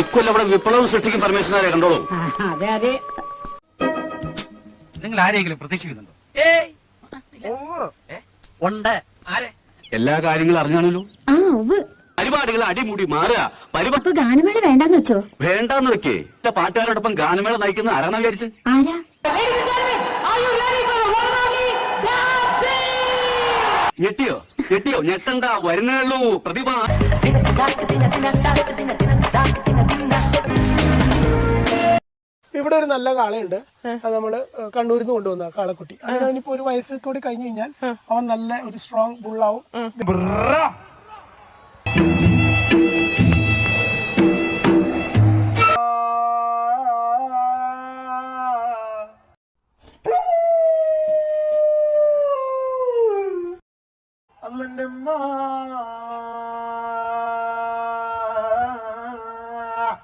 ഇക്കൊല്ലം അവിടെ വിപ്ലവം സൃഷ്ടിക്കും പരമേശ്വരനെ കണ്ടോളൂ. അതെ അതെ. നിങ്ങൾ ആരെങ്കിലും പ്രതീക്ഷിക്കുന്നുണ്ടോ? ഉണ്ട്. ആരെ? എല്ലാ കാര്യങ്ങളും അറിഞ്ഞാണല്ലോ. പരിപാടികൾ അടിമുടി മാറുക. പരിപാടി ഗാനമേള വേണ്ടെന്ന് വെച്ചോ? വേണ്ടെന്ന് വെക്കേ. എന്റെ പാട്ടുകാരോടൊപ്പം ഗാനമേള നയിക്കുന്ന ആരാണെന്ന് വിചാരിച്ചു? ആരാ? ഞെട്ടിയോ? ഞെട്ടിയോ ഞെട്ടണ്ട വരുന്നേയുള്ളൂ പ്രതിഭ. ഇവിടെ ഒരു നല്ല കാളയുണ്ട്. അത് നമ്മൾ കണ്ണൂരിൽ നിന്ന് കൊണ്ടുവന്ന കാളക്കുട്ടി. അതിനിപ്പോ ഒരു വയസ്സ് കൂടി കഴിഞ്ഞു കഴിഞ്ഞാൽ അവൻ നല്ല ഒരു സ്ട്രോങ് ബുള്ളാവും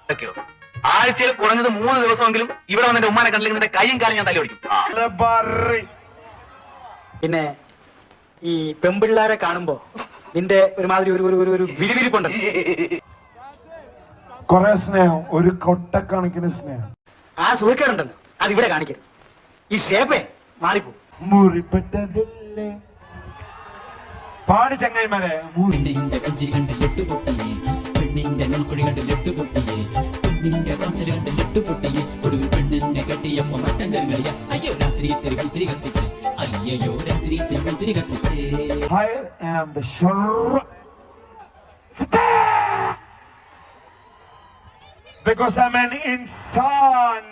ഇതൊക്കെയോ? ആഴ്ചയിൽ കുറഞ്ഞത് മൂന്ന് ദിവസമെങ്കിലും ഇവിടെ വന്ന് എന്റെ ഉമ്മാനെ കണ്ടില്ലെങ്കിൽ നിന്റെ കൈയും കാലും ഞാൻ തല്ലി ഓടിക്കും പിന്നെ ഈ പെമ്പിള്ളാരെ കാണുമ്പോ നിന്റെ ഒരുമാതിരി ഒരു ഒരു ഒരു വിരിവിരിപ്പുണ്ട് കൊറേ സ്നേഹം ഒരു കൊട്ടക്കണക്കിന് സ്നേഹം. ആ സുഖക്കേടുണ്ടല്ലോ അത് ഇവിടെ കാണിക്കരുത്. ഈ ഷേപ്പേ മാറിപ്പോ മുറിപ്പെട്ടതില്ലേ? പാടി ചങ്ങായിമാരെ മുറി പെണ്ണിന്റെ കഞ്ചിരി കണ്ട് ലെട്ടുപൊട്ടിയേ പെണ്ണിന്റെ നെൽക്കുടി കണ്ട് ലെട്ടുപൊട്ടിയേ പെണ്ണിന്റെ കഞ്ചിരി കണ്ട് ലെട്ടുപൊട്ടിയേ ഒടുവിൽ പെണ്ണിനെ കെട്ടിയപ്പോ മട്ടൻ കറികളിയ അയ്യോ രാത്രി തിരുവിത്തിരി കത്തിച്ച് അയ്യോ രാത്രി തിരുവിത്തിരി കത്തിച്ചേ higher and the sure because I'm an insan.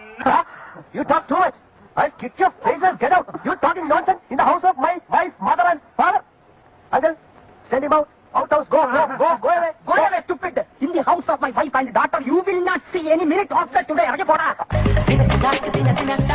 You talk too much. I'll kick your face and get out. You're talking nonsense in the house of my wife, mother and father. Uncle, send him out. Out house, go, go, go, go away, go away, stupid. In the house of my wife and daughter, you will not see any minute of that today. Arge poda.